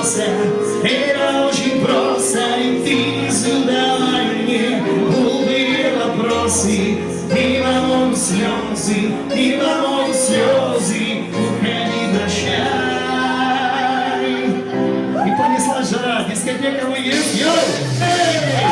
просто, это очень просто, и ты задавай мне глупые вопросы. Не помогут слезы, не помогут слезы, уходи, прощай. И понесла жара, дискотека мы есть, йоу! Эй!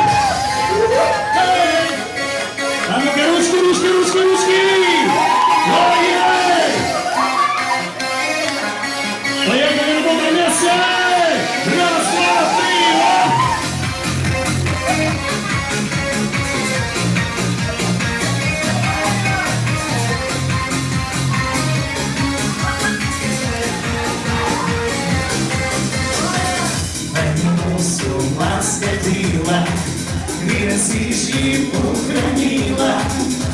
Красишь и ухранила,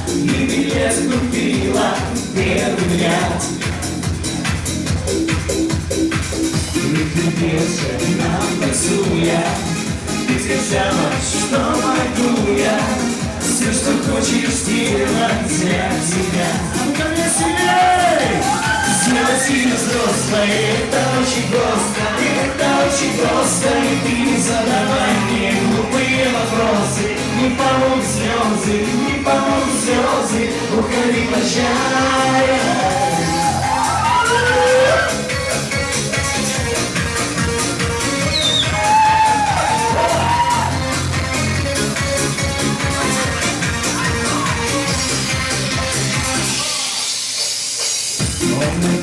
И билет купила, первый взгляд. Прикрепился нам танцуя, Ты сказала, что могу я Все, что хочешь сделать для тебя. А ну-ка веселей! Сделать себя взрослой, это очень просто, это очень просто, и ты не задавай мне не помогут слезы, уходи, прощай.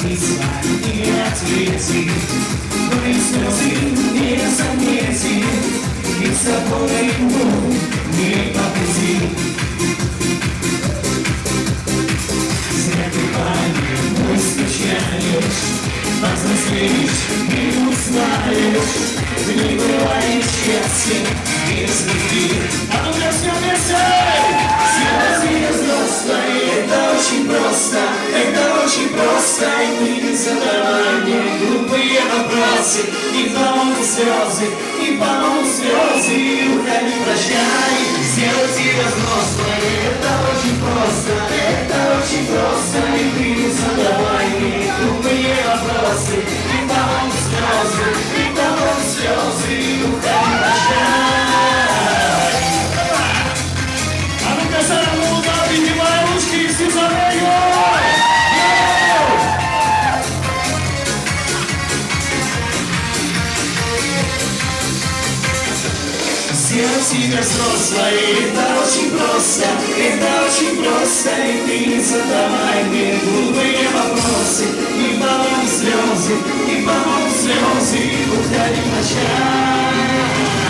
Письма не ответи, Твои слезы не замети, И с тобой ему не по Повзрослеешь и узнаешь, Не бывает счастья без любви. А ну все вместе! Сегодня взрослые, это очень просто, это очень просто, и ты не задавай мне глупые вопросы, не помогут слезы, не помогут слезы, и уходи, прощай, сделать тебя взрослой, это очень просто, это очень просто, вопросы, не помогут слезы, не помогут слезы, и уходи, прощай. А ну-ка, Сарамуда, поднимай ручки и все за Сделать себя взрослой, это очень просто, это очень просто, и ты не задавай слезы, не помогут слезы, уходи, прощай.